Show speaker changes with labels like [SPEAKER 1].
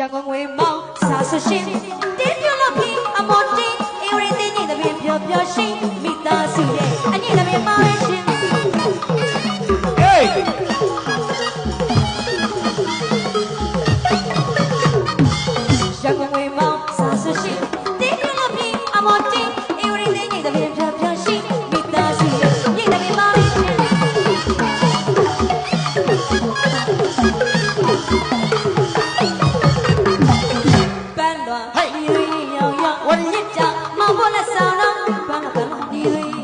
[SPEAKER 1] ရန်ကုန်ငွေမောင်းစားဆရှင်တင်းပြလို့ပြီးအမော်တင်းအေရီတင်းညီသမီးပျော်ပျော်ရှိမိသားစုရဲ့အညီသမီးမောင်းရဲ့ရှင်ဟေးရန်ကုန်ငွေမောင်းစားဆရှင် 段，嘿，咿哟哟，我的一家，忙活了小浪，端了端了，咿。